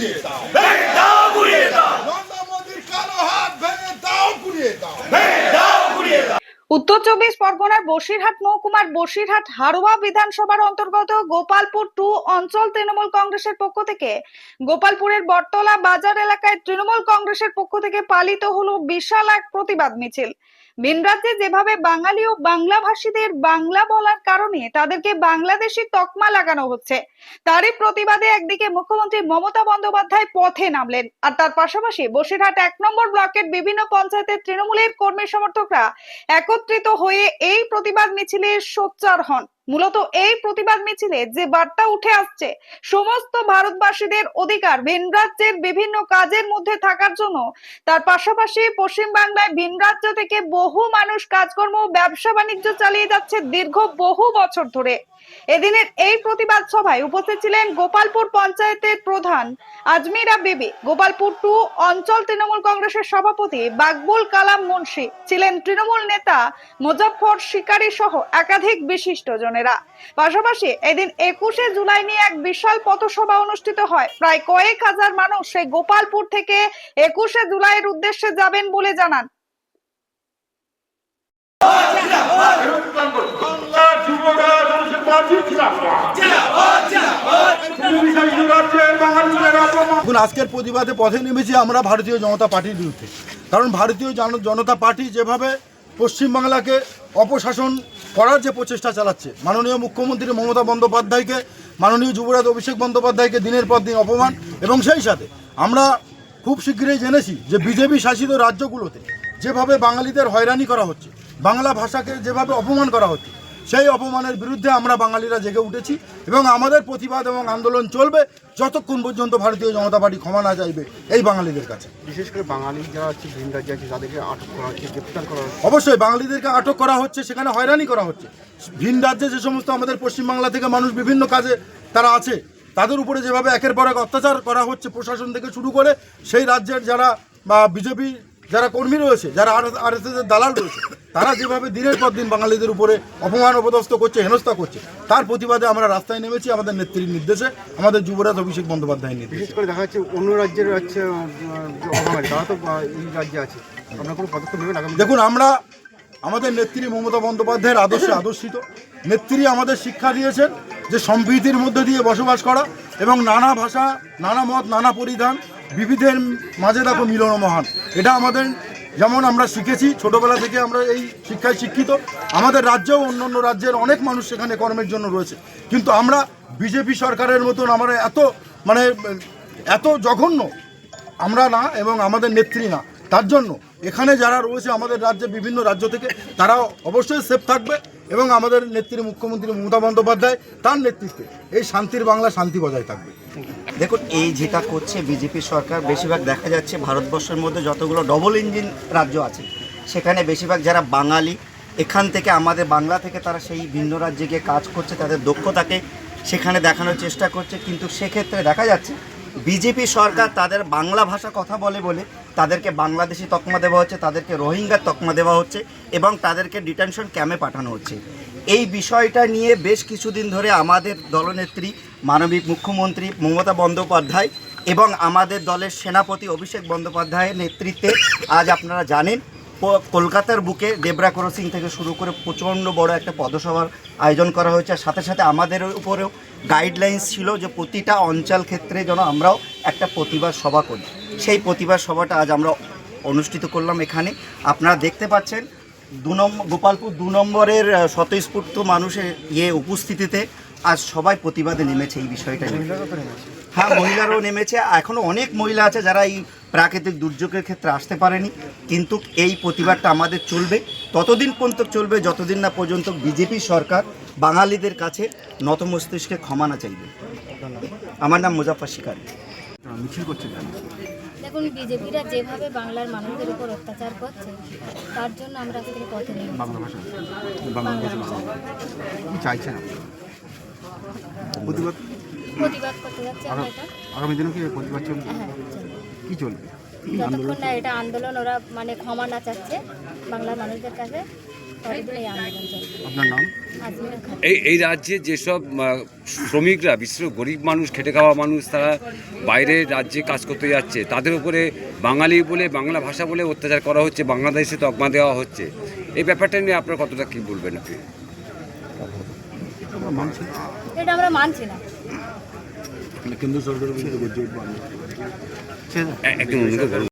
Yes, উত্তর চব্বিশ পরগনার বসিরহাট, মহকুমার বসিরহাট, হারোয়া বিধানসভার অন্তর্গত গোপালপুর টু অঞ্চল তৃণমূল কংগ্রেসের পক্ষ থেকে গোপালপুরের বটতলা বাজার এলাকায় তৃণমূল কংগ্রেসের পক্ষ থেকে পালিত হলো বিশাল এক প্রতিবাদ মিছিল। ভিন রাজ্যে যেভাবে বাঙালি ও বাংলা ভাষীদের বাংলা বলার কারণে তাদেরকে বাংলাদেশি তকমা লাগানো হচ্ছে, তারই প্রতিবাদে একদিকে মুখ্যমন্ত্রী মমতা বন্দ্যোপাধ্যায় পথে নামলেন আর তার পাশাপাশি বসিরহাট এক নম্বর ব্লকের বিভিন্ন পঞ্চায়েতের তৃণমূলের কর্মী সমর্থকরা একত্রিত হয়ে এই প্রতিবাদ মিছিলে সোচ্চার হন। মূলত এই প্রতিবাদ মিছিলে যে বার্তা উঠে আসছে, সমস্ত ভারতবাসীদের অধিকার ভিন রাজ্যের বিভিন্ন কাজের মধ্যে থাকার জন্য, তার পাশাপাশি পশ্চিম বাংলায় ভিন রাজ্য থেকে বহু মানুষ কাজকর্ম ব্যবসা বাণিজ্য চালিয়ে যাচ্ছে দীর্ঘ বহু বছর ধরে। এদিনের এই প্রতিবাদ সভায় উপস্থিত ছিলেন গোপালপুর পঞ্চায়েতের প্রধান আজমিরা বিবি, গোপালপুর টু অঞ্চল তৃণমূল কংগ্রেসের সভাপতি বাকবুল কালাম মুন্সি, ছিলেন তৃণমূল নেতা মুজফর শিকারী সহ একাধিক বিশিষ্ট জনেরা পাশাপাশি এদিন একুশে জুলাই নিয়ে এক বিশাল পথসভা অনুষ্ঠিত হয়। প্রায় কয়েক হাজার মানুষ সেই গোপালপুর থেকে একুশে জুলাইয়ের উদ্দেশ্যে যাবেন বলে জানান। এখন আজকের প্রতিবাদে পথে নেমেছি আমরা ভারতীয় জনতা পার্টির বিরুদ্ধে। কারণ ভারতীয় জন- জনতা পার্টি যেভাবে পশ্চিমবাংলাকে অপশাসন করার যে প্রচেষ্টা চালাচ্ছে, মাননীয় মুখ্যমন্ত্রী মমতা বন্দ্যোপাধ্যায়কে, মাননীয় যুবরাজ অভিষেক বন্দ্যোপাধ্যায়কে দিনের পর দিন অপমান, এবং সেই সাথে আমরা খুব শীঘ্রই জেনেছি যে বিজেপি শাসিত রাজ্যগুলোতে যেভাবে বাঙালিদের হয়রানি করা হচ্ছে, বাংলা ভাষাকে যেভাবে অপমান করা হচ্ছে সেই অপমানের বিরুদ্ধে আমরা বাঙালিরা জেগে উঠেছি এবং আমাদের প্রতিবাদ এবং আন্দোলন চলবে যতক্ষণ পর্যন্ত ভারতীয় জনতা পার্টি ক্ষমা না চাইবে এই বাঙালিদের কাছে। বিশেষ করে বাঙালি যারা আছে ভিন রাজ্যে আছে তাদেরকে আটক করা হচ্ছে গ্রেপ্তার করা হচ্ছে। অবশ্যই বাঙালিদেরকে আটক করা হচ্ছে সেখানে হয়রানি করা হচ্ছে। ভিন রাজ্যে যে সমস্ত আমাদের পশ্চিমবাংলা থেকে মানুষ বিভিন্ন কাজে তারা আছে তাদের উপরে যেভাবে একের পর এক অত্যাচার করা হচ্ছে প্রশাসন থেকে শুরু করে সেই রাজ্যের যারা বা বিজেপি যারা কর্মী রয়েছে যারা আর এস এর দালাল রয়েছে তারা যেভাবে দিনের পর দিন বাঙালিদের উপরে অপমান অপদস্থ করছে হেনস্থা করছে তার প্রতিবাদে আমরা রাস্তায় নেমেছি আমাদের নেত্রীর নির্দেশে আমাদের যুবরাজ অভিষেক বন্দ্যোপাধ্যায়ের নির্দেশে। বিশেষ করে দেখা যাচ্ছে অন্য রাজ্যের হচ্ছে তারা তো এই রাজ্যে আছে। আপনার কোনো পদক্ষেপ নেবেন দেখুন আমরা আমাদের নেত্রী মমতা বন্দ্যোপাধ্যায়ের আদর্শে আদর্শিত। নেত্রী আমাদের শিক্ষা দিয়েছেন যে সম্প্রীতির মধ্যে দিয়ে বসবাস করা এবং নানা ভাষা নানা মত নানা পরিধান বিবিধের মাঝে দেখো মিলন মহান। এটা আমাদের যেমন আমরা শিখেছি, ছোটবেলা থেকে আমরা এই শিক্ষায় শিক্ষিত। আমাদের রাজ্যেও অন্য অন্য রাজ্যের অনেক মানুষ সেখানে কর্মের জন্য রয়েছে। কিন্তু আমরা বিজেপি সরকারের মতন আমরা এত মানে এত জঘন্য, আমরা না এবং আমাদের নেত্রী না। তার জন্য এখানে যারা রয়েছে আমাদের রাজ্যে বিভিন্ন রাজ্য থেকে, তারা অবশ্যই সেফ থাকবে এবং আমাদের নেত্রী মুখ্যমন্ত্রী মমতা বন্দ্যোপাধ্যায় তার নেতৃত্বে এই শান্তির বাংলা শান্তি বজায় থাকবে। দেখুন, এই যেটা করছে বিজেপি সরকার, বেশিরভাগ দেখা যাচ্ছে ভারতবর্ষের মধ্যে যতগুলো ডবল ইঞ্জিন রাজ্য আছে, সেখানে বেশিরভাগ যারা বাঙালি, এখান থেকে আমাদের বাংলা থেকে তারা সেই ভিন্ন রাজ্যে গিয়ে কাজ করছে, তাদের দক্ষতাকে সেখানে দেখানোর চেষ্টা করছে। কিন্তু সেক্ষেত্রে দেখা যাচ্ছে বিজেপি সরকার তাদের বাংলা ভাষা কথা বলে বলে তাদেরকে বাংলাদেশি তকমা দেওয়া হচ্ছে, তাদেরকে রোহিঙ্গার তকমা দেওয়া হচ্ছে এবং তাদেরকে ডিটেনশন ক্যাম্পে পাঠানো হচ্ছে। এই বিষয়টা নিয়ে বেশ কিছুদিন ধরে আমাদের দলনেত্রী মানবিক মুখ্যমন্ত্রী মমতা বন্দ্যোপাধ্যায় এবং আমাদের দলের সেনাপতি অভিষেক বন্দ্যোপাধ্যায়ের নেতৃত্বে আজ আপনারা জানেন কলকাতার বুকে দেবরা ক্রসিং থেকে শুরু করে প্রচণ্ড বড় একটা পদসভার আয়োজন করা হয়েছে। আর সাথে সাথে আমাদের উপরেও গাইডলাইন্স ছিল যে প্রতিটা অঞ্চল ক্ষেত্রে যেন আমরাও একটা প্রতিবাদ সভা করি। সেই প্রতিবাদ সভাটা আজ আমরা অনুষ্ঠিত করলাম এখানে। আপনারা দেখতে পাচ্ছেন, দু নম্বর গোপালপুর দু নম্বরের স্বতঃস্ফূর্ত মানুষের ইয়ে উপস্থিতিতে আজ সবাই প্রতিবাদে নেমেছে এই বিষয়টা নিয়ে। হ্যাঁ মহিলারাও নেমেছে। এখনও অনেক মহিলা আছে যারা এই প্রাকৃতিক দুর্যোগের ক্ষেত্রে আসতে পারেনি। কিন্তু এই প্রতিবাদটা আমাদের চলবে। ততদিন পর্যন্ত চলবে যতদিন না পর্যন্ত বিজেপি সরকার বাঙালিদের কাছে নত মস্তিষ্কে ক্ষমা না চাইবে। আমার নাম মুজাফর শিকারী। মিছিল করছে দেখুন বিজেপিরা যেভাবে বাংলার মানুষদের উপর অত্যাচার করছে তার জন্য আমরা আজকে পথে বাংলা ভাষা। বাংলা ভাষা চাইছেন আপনি? প্রতিবাদ? প্রতিবাদ করতে যাচ্ছে আমরা এটা। আগামী দিনে কি প্রতিবাদ চলবে? হ্যাঁ কি চলবে? যতক্ষণ না এটা আন্দোলন ওরা মানে ক্ষমা না চাচ্ছে বাংলার মানুষদের কাছে এই আপনার নাম? এই এই রাজ্যে যেসব শ্রমিকরা বিশেষ গরিব মানুষ খেটে খাওয়া মানুষ তারা বাইরের রাজ্যে কাজ করতে যাচ্ছে তাদের উপরে বাঙালি বলে বাংলা ভাষা বলে অত্যাচার করা হচ্ছে বাংলাদেশে তকমা দেওয়া হচ্ছে। এই ব্যাপারটা নিয়ে আপনার কতটা কি বলবেন আপনি? এটা আমরা মানছি না একদম অনুরোধ করুন।